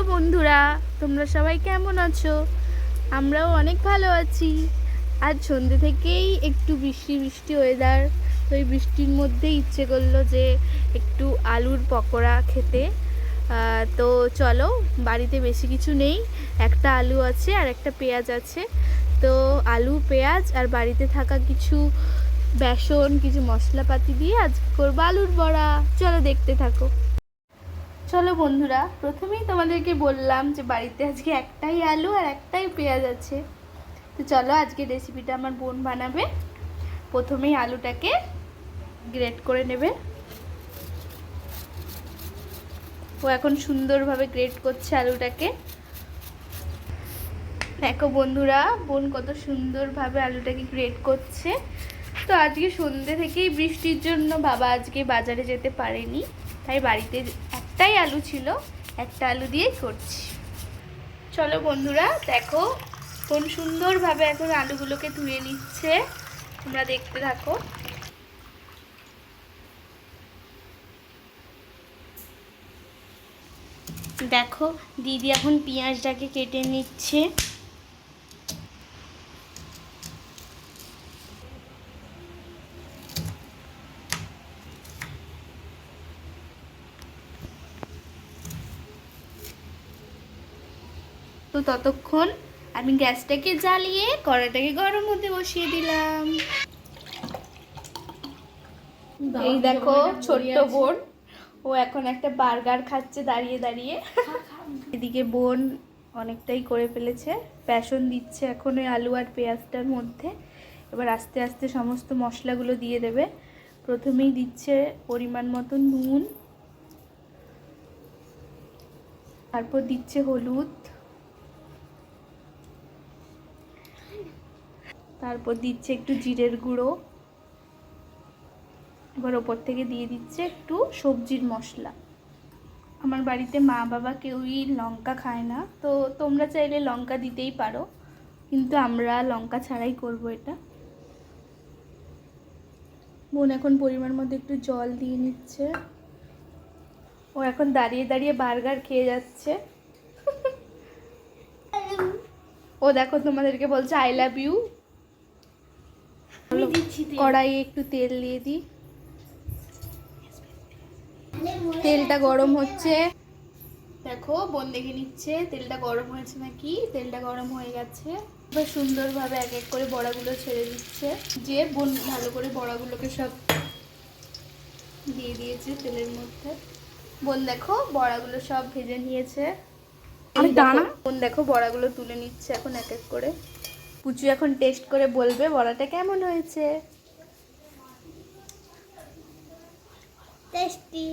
Hello বন্ধুরা, তোমরা সবাই কেমন আছো? আমরাও অনেক ভালো আছি। আজ সন্ধ্যে থেকেই একটু বৃষ্টি বৃষ্টি ওয়েদার তো এই বৃষ্টির মধ্যে ইচ্ছে করল যে একটু আলুর পকোড়া খেতে। তো চলো, বাড়িতে বেশি কিছু নেই। একটা আলু আছে আর একটা পেঁয়াজ আছে। তো আলু, পেঁয়াজ আর বাড়িতে থাকা কিছু বেসন, কিছু মশলাপাতি দিয়ে আজ করব আলুর বড়া। চলো দেখতে থাকো। চলো বন্ধুরা, প্রথমেই তোমাদেরকে বললাম যে বাড়িতে আজকে একটাই আলু আর একটাই পেঁয়াজ আছে। তো চলো আজকে রেসিপিটা আমার বোন বানাবে। প্রথমেই আলুটাকে গ্রেট করে নেবে। ও এখন সুন্দরভাবে গ্রেট করছে আলুটাকে। দেখো বন্ধুরা, বোন কত সুন্দরভাবে আলুটাকে গ্রেট করছে। তো আজকে সন্ধ্যে থেকেই বৃষ্টির জন্য বাবা আজকে বাজারে যেতে পারেনি, তাই বাড়িতে একটাই আলু ছিল, একটা আলু দিয়েই করছি। চলো বন্ধুরা, দেখো কোন সুন্দরভাবে এখন আলুগুলোকে ধুয়ে নিচ্ছে। তোমরা দেখতে থাকো। দেখো, দিদি এখন পেঁয়াজটাকে কেটে নিচ্ছে। তো ততক্ষণ আমি গ্যাসটাকে জ্বালিয়ে কড়াটাকে গরম হতে বসিয়ে দিলাম। এই দেখো ছোট্ট বোন, ও এখন একটা বার্গার খাচ্ছে দাঁড়িয়ে দাঁড়িয়ে। এদিকে বোন অনেকটাই করে ফেলেছে, প্যাশন দিচ্ছে এখন ওই আলু আর পেঁয়াজটার মধ্যে। এবার আস্তে আস্তে সমস্ত মশলাগুলো দিয়ে দেবে। প্রথমেই দিচ্ছে পরিমাণ মতো নুন, তারপর দিচ্ছে হলুদ। তারপর দিচ্ছে একটু জিরের গুঁড়ো। এবার ওপর থেকে দিয়ে দিচ্ছে একটু সবজির মশলা। আমার বাড়িতে মা বাবা কেউই লঙ্কা খায় না। তো তোমরা চাইলে লঙ্কা দিতেই পারো, কিন্তু আমরা লঙ্কা ছাড়াই করব এটা। বোন এখন পরিমাণ মধ্যে একটু জল দিয়ে নিচ্ছে। ও এখন দাঁড়িয়ে দাঁড়িয়ে বার্গার খেয়ে যাচ্ছে। ও দেখো তোমাদেরকে বলছে আই লাভ ইউ কড়াইয়ে একটু তেল দিয়ে দিই। তেলটা গরম হচ্ছে। দেখো বোন দেখে নিচ্ছে তেলটা গরম হয়েছে নাকি? তেলটা গরম হয়ে গেছে। এবার সুন্দরভাবে এক এক করে বড়াগুলো ছেড়ে দিচ্ছে। যে বোন ভালো করে বড়াগুলোকে সব দিয়ে দিয়েছে তেলের মধ্যে। বোন দেখো বড়াগুলো সব ভেজে নিয়েছে। দেখো, বোন দেখো বড়াগুলো তুলে নিচ্ছে এখন এক এক করে। পুচু এখন টেস্ট করে বলবে বড়াটা কেমন হয়েছে? টেস্টি